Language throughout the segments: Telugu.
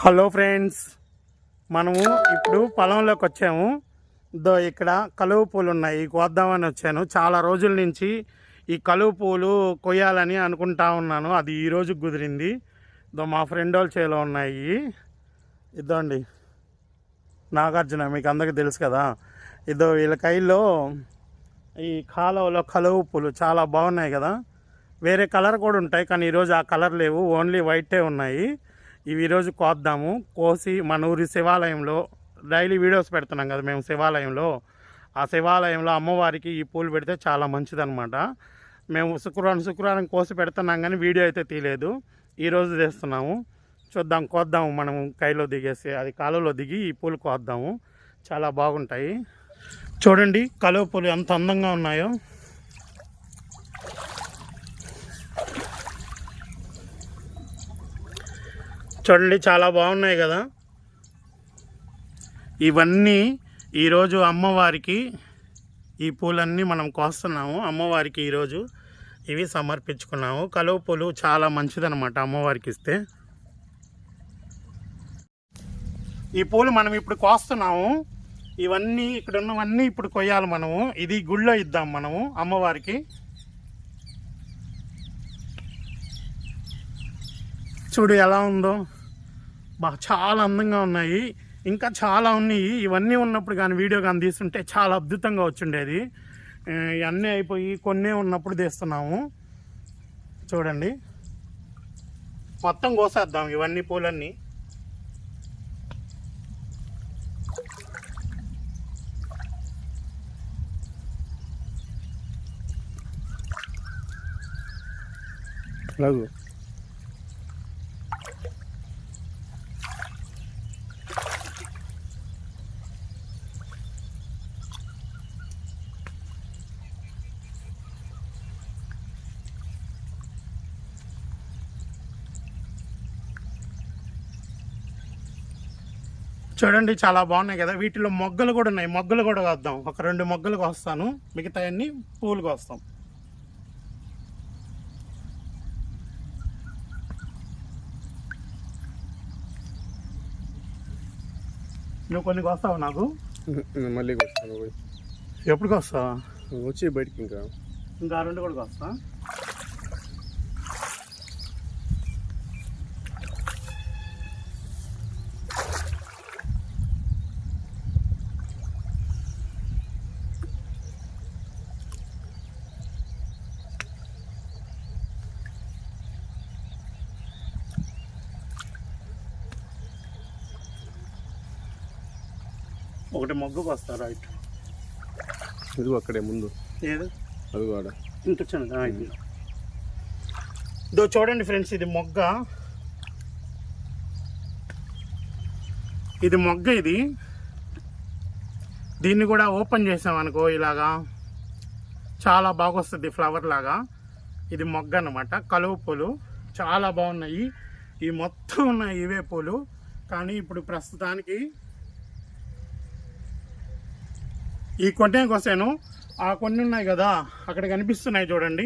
హలో ఫ్రెండ్స్ మనము ఇప్పుడు పొలంలోకి వచ్చాము. దో ఇక్కడ కలువ పూలు ఉన్నాయి కోద్దామని వచ్చాను. చాలా రోజుల నుంచి ఈ కలువ పూలు కొయ్యాలని అనుకుంటా ఉన్నాను. అది ఈ రోజు కుదిరింది. దో మా ఫ్రెండ్ వాళ్ళ చేలో ఉన్నాయి. ఇదండి నాగార్జున మీకు అందరికీ తెలుసు కదా. ఇదో వీళ్ళ కైల్లో ఈ కాలువలో కలువ పూలు చాలా బాగున్నాయి కదా. వేరే కలర్ కూడా ఉంటాయి కానీ ఈరోజు ఆ కలర్ లేవు. ఓన్లీ వైటే ఉన్నాయి. ఇవి ఈరోజు కోద్దాము. కోసి మన ఊరి శివాలయంలో డైలీ వీడియోస్ పెడుతున్నాం కదా మేము శివాలయంలో. ఆ శివాలయంలో అమ్మవారికి ఈ పూలు పెడితే చాలా మంచిదనమాట మేము శుక్రవారం శుక్రవారం కోసి పెడుతున్నాం కానీ వీడియో అయితే తీయలేదు. ఈరోజు తీస్తున్నాము చూద్దాం కోద్దాము మనం కైలో దిగేసి అది కాలువలో దిగి ఈ పూలు కోద్దాము. చాలా బాగుంటాయి. చూడండి కలువ పూలు ఎంత అందంగా ఉన్నాయో. చూడండి చాలా బాగున్నాయి కదా. ఇవన్నీ ఈరోజు అమ్మవారికి ఈ పూలన్నీ మనం కోస్తున్నాము. అమ్మవారికి ఈరోజు ఇవి సమర్పించుకున్నాము. కలువ పూలు చాలా మంచిదనమాట అమ్మవారికి ఇస్తే. ఈ పూలు మనం ఇప్పుడు కోస్తున్నాము. ఇవన్నీ ఇక్కడ ఉన్నవన్నీ ఇప్పుడు కొయ్యాలి మనము. ఇది గుళ్ళో ఇద్దాం మనము అమ్మవారికి. చూడు ఎలా ఉందో. బాగా చాలా అందంగా ఉన్నాయి. ఇంకా చాలా ఉన్నాయి. ఇవన్నీ ఉన్నప్పుడు కానీ వీడియో కానీ తీస్తుంటే చాలా అద్భుతంగా వచ్చిండేది ఇవన్నీ అయిపోయి కొన్ని ఉన్నప్పుడు తీస్తున్నాము. చూడండి. మొత్తం కోసేద్దాం ఇవన్నీ పూలన్నీ. రఘు చూడండి చాలా బాగున్నాయి కదా. వీటిలో మొగ్గలు కూడా ఉన్నాయి. మొగ్గలు కూడా వద్దాం. ఒక రెండు మొగ్గలు వస్తాను మిగతా అన్ని పూలు వస్తాం నువ్వు కొన్ని వస్తావు నాకు? మళ్ళీ వస్తాను వస్తావా వచ్చి బయటికి ఇంకా. ఇంకా రెండు కూడా వస్తా ఒకటి మొగ్గుకు వస్తా రైట్ ఇది అక్కడే ముందు. ఏది? అది ఆడ. ఇంత చిన్నదా ఇది ఇదో చూడండి ఫ్రెండ్స్ ఇది మొగ్గ. ఇది మొగ్గ ఇది. దీన్ని కూడా ఓపెన్ చేసామనుకో ఇలాగా. చాలా బాగా వస్తుంది ఫ్లవర్ లాగా. ఇది మొగ్గ అన్నమాట కలువ పూలు. చాలా బాగున్నాయి. ఈ మొత్తం ఉన్నాయి ఇవే పూలు. కానీ ఇప్పుడు ప్రస్తుతానికి ఈ కొన్నేకి వస్తాను ఆ కొన్ని ఉన్నాయి కదా అక్కడ కనిపిస్తున్నాయి చూడండి.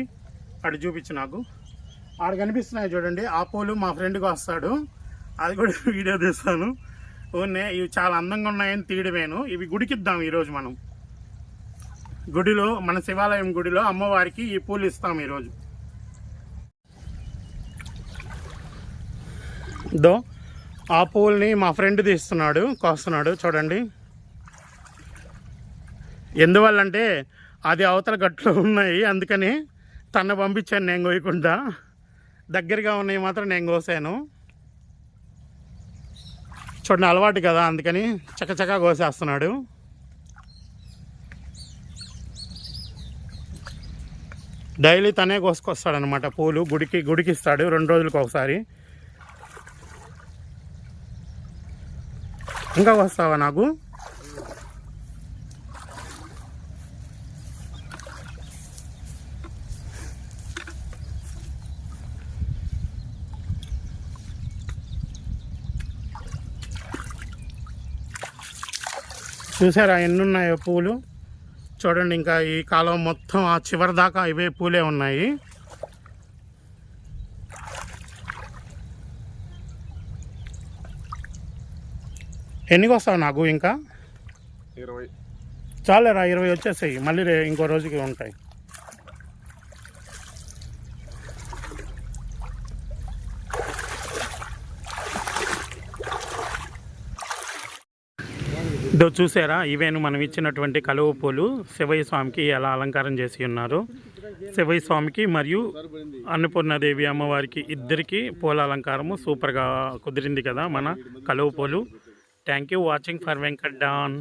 అటు చూపించు నాకు. ఆడ కనిపిస్తున్నాయి చూడండి. ఆ పూలు మా ఫ్రెండ్కి వస్తాడు. అది కూడా వీడియో తీస్తాను. ఓనే ఇవి చాలా అందంగా ఉన్నాయని తీయడమేను. ఇవి గుడికిద్దాం ఈరోజు మనం. గుడిలో మన శివాలయం గుడిలో అమ్మవారికి ఈ పూలు ఇస్తాం ఈరోజు. దో ఆ పూల్ని మా ఫ్రెండ్ తీస్తున్నాడు కోస్తున్నాడు. చూడండి. ఎందువల్లంటే అది అవతల గట్లో ఉన్నాయి అందుకని తన పంపించాను నేను కోయకుండా దగ్గరగా ఉన్నాయి మాత్రం నేను కోసాను చూడండి అలవాటు కదా అందుకని చకచకా కోసేస్తున్నాడు డైలీ తనే కోసుకొస్తాడనమాట పూలు గుడికి గుడికి ఇస్తాడు రెండు రోజులకు ఒకసారి. ఇంకా వస్తావా నాకు? చూసారా ఎన్ని ఉన్నాయో పూలు? చూడండి ఇంకా ఈ కాలం మొత్తం ఆ చివరి దాకా ఇవే పూలే ఉన్నాయి. ఎన్నికి వస్తావు నాకు ఇంకా? ఇరవై. చాలేరా ఇరవై వచ్చేసాయి మళ్ళీ ఇంకో రోజుకి ఉంటాయి. ఇదో చూసారా? ఇవేను మనం ఇచ్చినటువంటి కలువ పూలు శివయ్య స్వామికి ఎలా అలంకారం చేసి ఉన్నారు. శివయ్య స్వామికి మరియు అన్నపూర్ణాదేవి అమ్మవారికి ఇద్దరికి పూల అలంకారము సూపర్గా కుదిరింది కదా మన కలువ పూలు. Thank you watching for Venkat Don